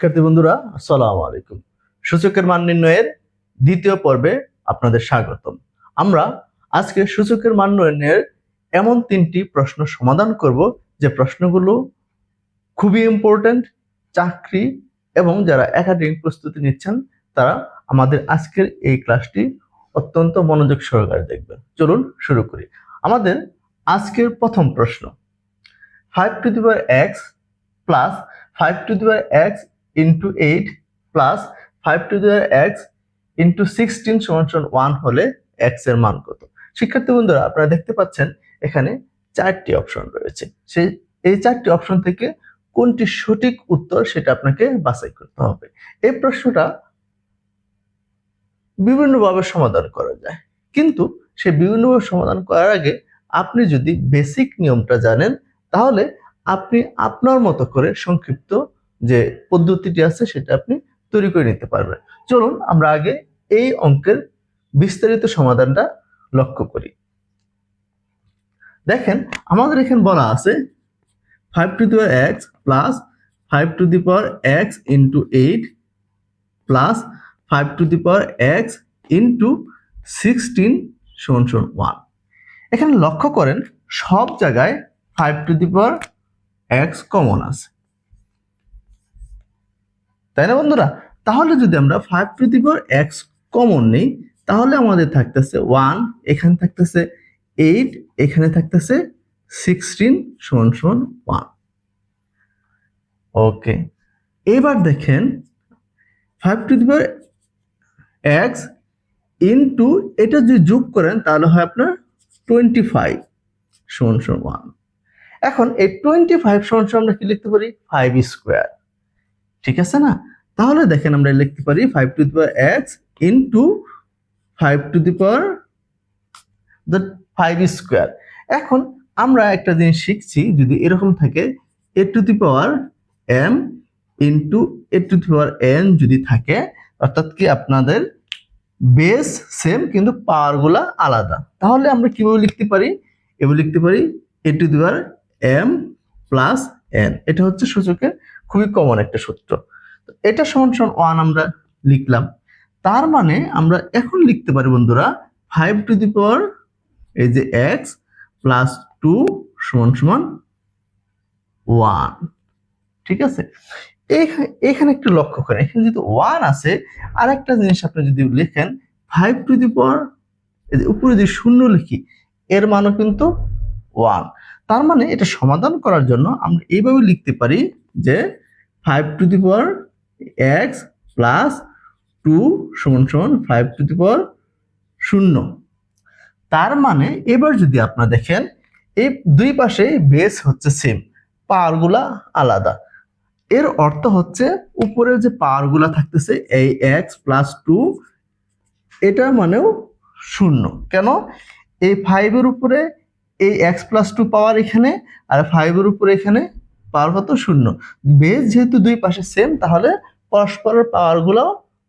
শিক্ষার্থী বন্ধুরা, আসসালামু আলাইকুম। সূচকের মান নির্ণয়ের দ্বিতীয় পর্বে আপনাদের স্বাগতম। আমরা আজকে সূচকের মান নির্ণয়ের এমন তিনটি প্রশ্ন সমাধান করব যে প্রশ্নগুলো খুবই ইম্পর্ট্যান্ট চাকরি এবং যারা একাডেমিক প্রস্তুতি নিচ্ছেন, তারা আমাদের আজকের এই ক্লাসটি অত্যন্ত মনোযোগ সহকারে দেখবেন। চলুন শুরু করি। আমাদের আজকের প্রথম প্রশ্ন five to the power x plus five to the power x into eight plus five to the power x into sixteen সমান সমান ওয়ান হলে এক্সের মান কত? শিক্ষার্থী বন্ধুরা, আপনারা দেখতে পাচ্ছেন এখানে চারটি অপশন রয়েছে। সেই, এই চারটি অপশন থেকে কোনটি সঠিক উত্তর সেটা আপনাকে বাছাই করতে হবে। এই প্রশ্নটা বিভিন্নভাবে সমাধান করা যায়। কিন্তু সে বিভিন্নভাবে সমাধান করার আগে আপনি যদি বেসিক নিয়মটা জানেন, তাহলে আপনি আপনার মতো করে সংক্ষিপ্ত যে পদ্ধতিটি আছে সেটা আপনি তৈরি করে নিতে পারবেন। চলুন আমরা আগে এই অঙ্কের বিস্তারিত সমাধানটা লক্ষ্য করি। দেখেন, আমাদের এখানে বলা আছে five to the power x plus five to the power x into eight plus five to the power x into sixteen সমান সমান ওয়ান এখানে লক্ষ্য করেন, সব জায়গায় five to the power x common আছে। তাই না বন্ধুরা? তাহলে যদি আমরা five to the power x common নেই, তাহলে আমাদের থাকতেছে ওয়ান এখানে থাকতেছে এইট এখানে থাকতেছে সিক্সটিন সমান সমান ওয়ান ওকে এবার দেখেন five to the power x into এটা যদি যোগ করেন, তাহলে হয় আপনার টোয়েন্টি ফাইভ সমান সমান ওয়ান এখন এই টোয়েন্টি ফাইভ সমান সমান আমরা কি লিখতে পারি? ফাইভ স্কোয়ার ঠিক আছে না? তাহলে দেখেন আমরা লিখতে পারি five to the power x into five to the power the five square এখন আমরা একটা জিনিস শিখছি, যদি এরকম থাকে a to the power m into a to the power n যদি থাকে, অর্থাৎ কি আপনাদের বেস সেম কিন্তু পাওয়ারগুলা আলাদা। তাহলে আমরা কীভাবে লিখতে পারি? এভাবে লিখতে পারি a to the power m plus n এটা হচ্ছে সূচকের খুবই কমন একটা সূত্র। এটা সমান সমান ওয়ান আমরা লিখলাম। তার মানে আমরা এখন লিখতে পারি বন্ধুরা ফাইভ টু দি পাওয়ার এই যে এক্স প্লাস টু সমান সমান ওয়ান ঠিক আছে? এখানে একটু লক্ষ্য করেন, এখানে যদি ওয়ান আছে আর একটা জিনিস আপনি যদি লেখেন ফাইভ টু দি পাওয়ার উপরে যদি শূন্য লিখি, এর মানও কিন্তু ওয়ান তার মানে এটা সমাধান করার জন্য আমরা এইভাবে লিখতে পারি যে five to the power x plus two সমান সমান ফাইভ টু দি শূন্য। তার মানে এবার যদি আপনারা দেখেন, এই দুই পাশে বেস হচ্ছে সেম পাওয়ারগুলা আলাদা। এর অর্থ হচ্ছে উপরের যে পাওয়ারগুলা থাকতেছে, এই এক্স প্লাস টু এটা মানেও শূন্য। কেন? এই ফাইভের উপরে এই এক্স প্লাস টু পাওয়ার এখানে, আর ফাইভের উপরে এখানে পাওয়ার কত শূন্য। বেস যেহেতু দুই পাশে সেম তাহলে পরস্পরের পাওয়ারগুলো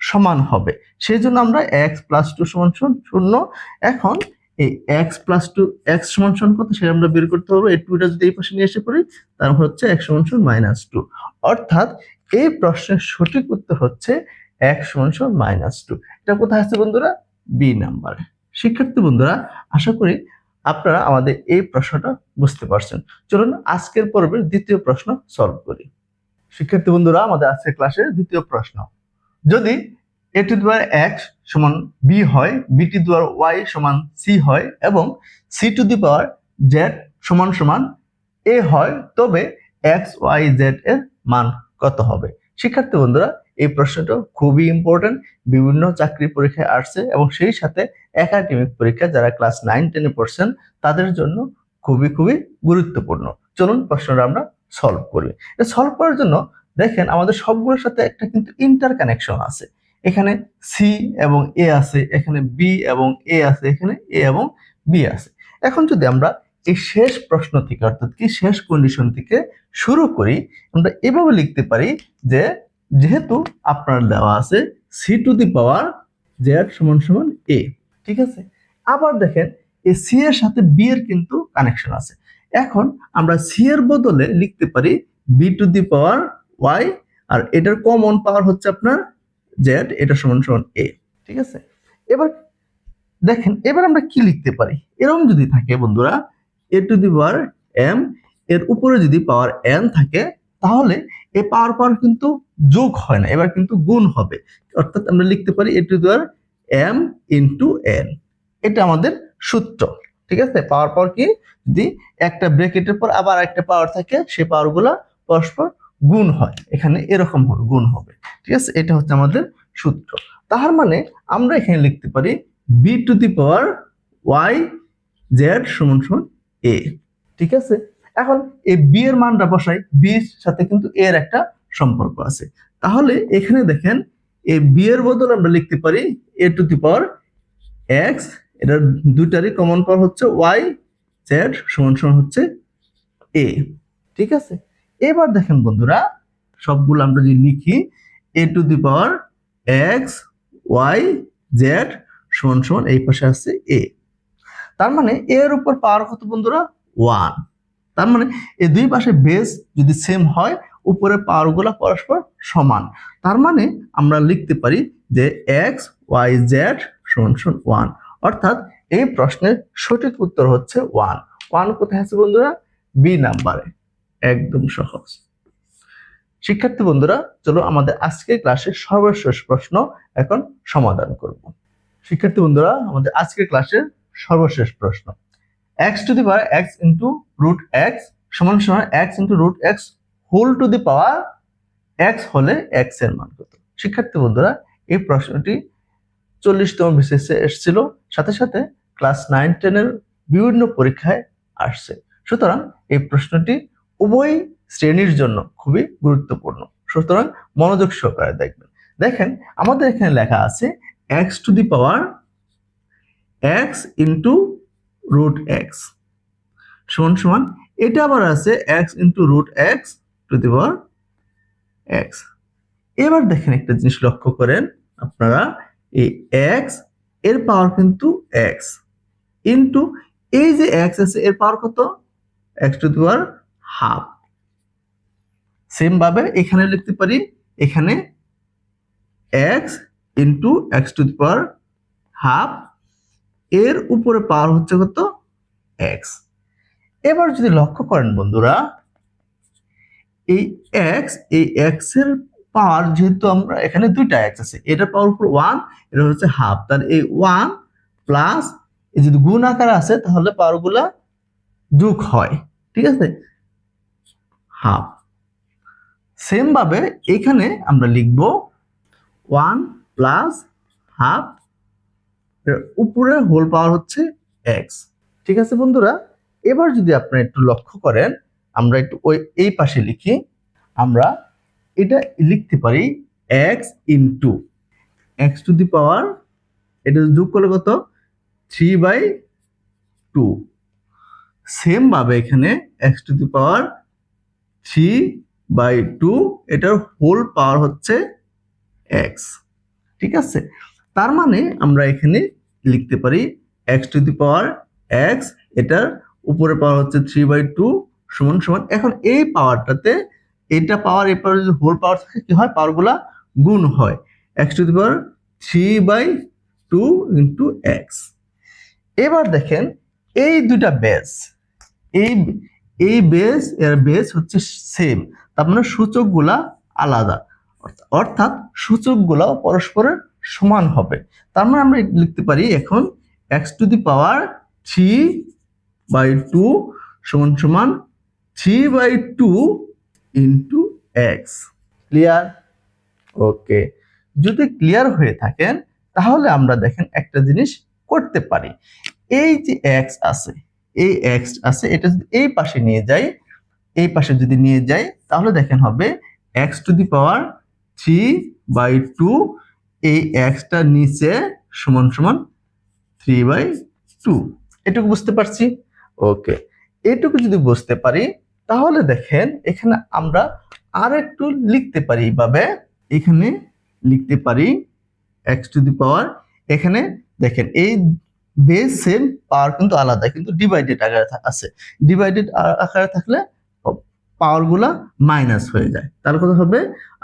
সমান হবে। সেই জন্য আমরা এক্স প্লাস টু সমান শূন্য। এখন এই এক্স প্লাস টু এক্স সমান সমান কত? সেটা আমরা বের করতে পারব। এই টুটা যদি এই পাশে নিয়ে এসে পড়ি তারপর হচ্ছে এক্স সমান সমান মাইনাস টু অর্থাৎ এই প্রশ্নের সঠিক উত্তর হচ্ছে এক্স সমান সমান মাইনাস টু এটা কোথায় আছে বন্ধুরা? বি নাম্বারে শিক্ষার্থী বন্ধুরা, আশা করি আপনারা আমাদের এই প্রশ্নটা বুঝতে পারছেন। চলুন আজকের পর্বের দ্বিতীয় প্রশ্ন সলভ করি। শিক্ষার্থী বন্ধুরা, আমাদের আজকের ক্লাসের দ্বিতীয় প্রশ্ন। যদি a to the power x সমান বি হয় b to the power y সমান সি হয় এবং c to the power z সমান সমান এ হয়, তবে এক্স ওয়াই জেড এর মান কত হবে? শিক্ষার্থী বন্ধুরা, এই প্রশ্নটা খুবই ইম্পর্টেন্ট বিভিন্ন চাকরি পরীক্ষায় আসছে এবং সেই সাথে একাডেমিক পরীক্ষা যারা ক্লাস নাইন টেনে পড়ছেন, তাদের জন্য খুবই খুবই গুরুত্বপূর্ণ। চলুন প্রশ্নটা আমরা সলভ করবে। এটা সলভ করার জন্য দেখেন আমাদের সবগুলোর সাথে একটা কিন্তু ইন্টার কানেকশন আছে। এখানে সি এবং এ আছে, এখানে বি এবং এ আছে, এখানে এ এবং বি আছে। এখন যদি আমরা এই শেষ প্রশ্ন থেকে, অর্থাৎ কি শেষ কন্ডিশন থেকে শুরু করি, আমরা এভাবে লিখতে পারি যে যেহেতু আপনার দেওয়া আছে c to the power z সমান সমান এ ঠিক আছে? আবার দেখেন এই সি এর সাথে বি এর কিন্তু কানেকশন আছে। এখন আমরা সি এর বদলে লিখতে পারি b to the power y আর এটার কমন পাওয়ার হচ্ছে আপনার জেড এটা সমান সমান এ ঠিক আছে? এবার দেখেন, এবার আমরা কি লিখতে পারি? এরকম যদি থাকে বন্ধুরা এ টু দি পাওয়ার এম এর উপরে যদি পাওয়ার এন থাকে, তাহলে এ পাওয়ার পাওয়ার কিন্তু যোগ হয় না, এবার কিন্তু গুণ হবে। অর্থাৎ আমরা লিখতে পারি a to the power m into n এটা আমাদের সূত্র। ঠিক আছে? পাওয়ার পর কি? যদি একটা ব্রেকেটের পর আবার একটা পাওয়ার থাকে, সে পাওয়ারগুলো পরস্পর গুণ হয়। এখানে এরকম গুণ হবে। ঠিক আছে? এটা হচ্ছে আমাদের সূত্র। তাহার মানে আমরা এখানে লিখতে পারি b to the power y z সমান সমান এ ঠিক আছে? এখন এই বি এর মানটা বসাই। বি এর সাথে কিন্তু এর একটা সম্পর্ক আছে। তাহলে এখানে দেখেন, এই বি এর বদলে আমরা লিখতে পারি a to the power x এটার দুইটারই কমন পাওয়ার হচ্ছে ওয়াই জেড সমান সমান হচ্ছে এ ঠিক আছে? এবার দেখেন বন্ধুরা, সবগুলো আমরা যদি লিখি a to the power x y z সমান সমান এই পাশে আছে এ তার মানে এর উপর পাওয়ার কত বন্ধুরা? ওয়ান তার মানে এই দুই পাশে বেস যদি সেম হয়, উপরে পাওয়ারগুলো পরস্পর সমান। তার মানে আমরা লিখতে পারি যে এক্স ওয়াই জেড সমান সমান ওয়ান অর্থাৎ এই প্রশ্নের সঠিক উত্তর হচ্ছে ওয়ান ওয়ান কোথায় আছে বন্ধুরা? বি নাম্বারে একদম সহজ। শিক্ষার্থী বন্ধুরা, চলো আমাদের আজকের ক্লাসের সর্বশেষ প্রশ্ন এখন সমাধান করব। শিক্ষার্থী বন্ধুরা, আমাদের আজকের ক্লাসের সর্বশেষ প্রশ্ন। X to the power x into root x সমান সমান x into root x whole to the power x হলে এক্সের মান কত? শিক্ষার্থী বন্ধুরা, এই প্রশ্নটি চল্লিশতম বিশেষে এসেছিল। সাথে সাথে ক্লাস নাইন, টেনের বিভিন্ন পরীক্ষায় আসছে। সুতরাং এই প্রশ্নটি উভয় শ্রেণির জন্য খুবই গুরুত্বপূর্ণ। সুতরাং মনোযোগ সহকারে দেখবেন। দেখেন, আমাদের এখানে লেখা আছে x to the power x into root x সমান সমান, এটা আবার আছে x into root x to the power x এবার দেখেন একটা জিনিস লক্ষ্য করেন আপনারা। এই এক্সের পাওয়ার কিন্তু এক্স ইন্টু এই যে এক্স আছে, এর পাওয়ার কত? X to the power half same ভাবে এখানে লিখতে পারি, এখানে x into x to the power half এর উপরে পাওয়ার হচ্ছে কত? এক্স এবার যদি লক্ষ্য করেন বন্ধুরা, এই এক্স এই এক্সের পাওয়ার যেহেতু আমরা এখানে দুইটা এক্স আছে এটার পাওয়ার উপর ওয়ান এটা হচ্ছে হাফ তার এই ওয়ান প্লাস এই যদি গুণ আকার আছে তাহলে পাওয়ারগুলা যোগ হয়, ঠিক আছে? হাফ সেম ভাবে এখানে আমরা লিখব ওয়ান প্লাস হাফ উপরে হোল পাওয়ার হচ্ছে এক্স ঠিক আছে বন্ধুরা? এবার যদি আপনারা একটু লক্ষ্য করেন, আমরা একটু ওই, এই পাশে লিখি, আমরা এটা লিখতে পারি x into x to the power এটা যোগ করলে কত? থ্রি বাই টু সেম ভাবে এখানে x to the power three by two এটার হোল পাওয়ার হচ্ছে এক্স ঠিক আছে? তার মানে আমরা এখানে লিখতে পারি x to the power x এটার উপরে পাওয়ার হচ্ছে থ্রি বাই টু সমান সমান, এখন এই পাওয়ারটাতে এটা পাওয়ার এই পাওয়ার যদি হোল পাওয়ার থাকে, কি হয়? পাওয়ারগুলা গুণ হয়। X to the power three by two into x এবার দেখেন, এই দুটা বেস এই এই বেস এর বেস হচ্ছে সেম তার মানে সূচকগুলা আলাদা। অর্থ- অর্থাৎ সূচকগুলা পরস্পরের সমান হবে। তার মানে আমরা লিখতে পারি এখন x to the power three by two সমান সমান three by two into x clear okay যদি ক্লিয়ার হয়ে থাকেন, তাহলে আমরা দেখেন একটা জিনিস করতে পারি। এই যে এক্স আছে, এই এক্স আছে, এটা যদি এই পাশে নিয়ে যাই, এই পাশে যদি নিয়ে যাই, তাহলে দেখেন হবে x to the power three by two এই এক্সটা নিচে সমান সমান থ্রি বাই টু এটুকু বুঝতে পারছি? ওকে এটুকু যদি বুঝতে পারি তাহলে দেখেন, এখানে আমরা আর একটু লিখতে পারি এইভাবে। এখানে লিখতে পারি এক্স টু দি পাওয়ার এখানে দেখেন, এই বেস সেম পাওয়ার কিন্তু আলাদা, কিন্তু ডিভাইডেড আকারে আছে। ডিভাইডেড আকারে থাকলে পাওয়ারগুলা মাইনাস হয়ে যায়। তাহলে কথা হবে?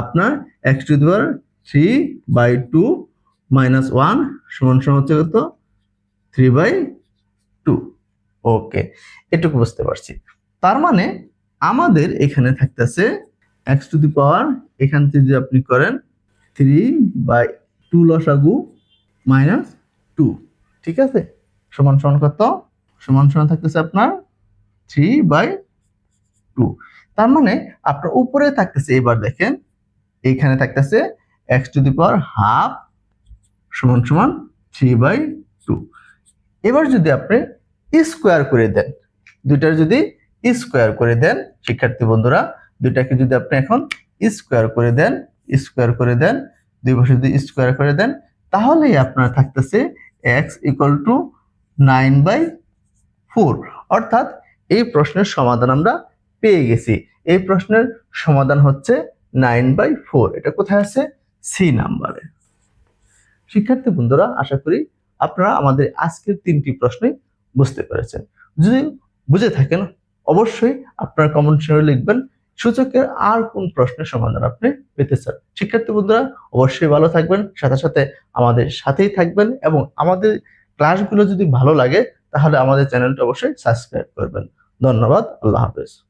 আপনার x to the power three by two minus one সমান সমান হচ্ছে কত? থ্রি বাই টু ওকে এটুকু বুঝতে পারছি। তার মানে আমাদের এখানে থাকতেছে এক্স টু দি পাওয়ার এখান থেকে যদি আপনি করেন থ্রি বাই টু লসাগু মাইনাস টু ঠিক আছে? সমান সমান কত? সমান সমান থাকতেছে আপনার থ্রি বাই টু তার মানে আপনার উপরে থাকতেছে, এবার দেখেন এইখানে থাকতেছে x to the power half সমান সমান থ্রি বাই টু এবার যদি আপনি স্কোয়ার করে দেন, দুইটার যদি স্কোয়ার করে দেন, শিক্ষার্থী বন্ধুরা, দুইটাকে যদি আপনি এখন স্কোয়ার করে দেন স্কোয়ার করে দেন, দুই পাশে যদি স্কোয়ার করে দেন, তাহলেই আপনার থাকতেছে x equal to nine by four অর্থাৎ এই প্রশ্নের সমাধান আমরা পেয়ে গেছি। এই প্রশ্নের সমাধান হচ্ছে নাইন বাই ফোর এটা কোথায় আছে? সি নাম্বারে শিক্ষার্থী বন্ধুরা, আশা করি আপনারা আমাদের আজকের তিনটি প্রশ্নই বুঝতে পেরেছেন। যদি বুঝে থাকেন অবশ্যই আপনার কমেন্ট সেকশনে লিখবেন সূচকের আর কোন প্রশ্নের সমাধান আপনি পেতে চান। শিক্ষার্থী বন্ধুরা, অবশ্যই ভালো থাকবেন, সাথে সাথে আমাদের সাথেই থাকবেন এবং আমাদের ক্লাসগুলো যদি ভালো লাগে, তাহলে আমাদের চ্যানেলটা অবশ্যই সাবস্ক্রাইব করবেন। ধন্যবাদ, আল্লাহ হাফেজ।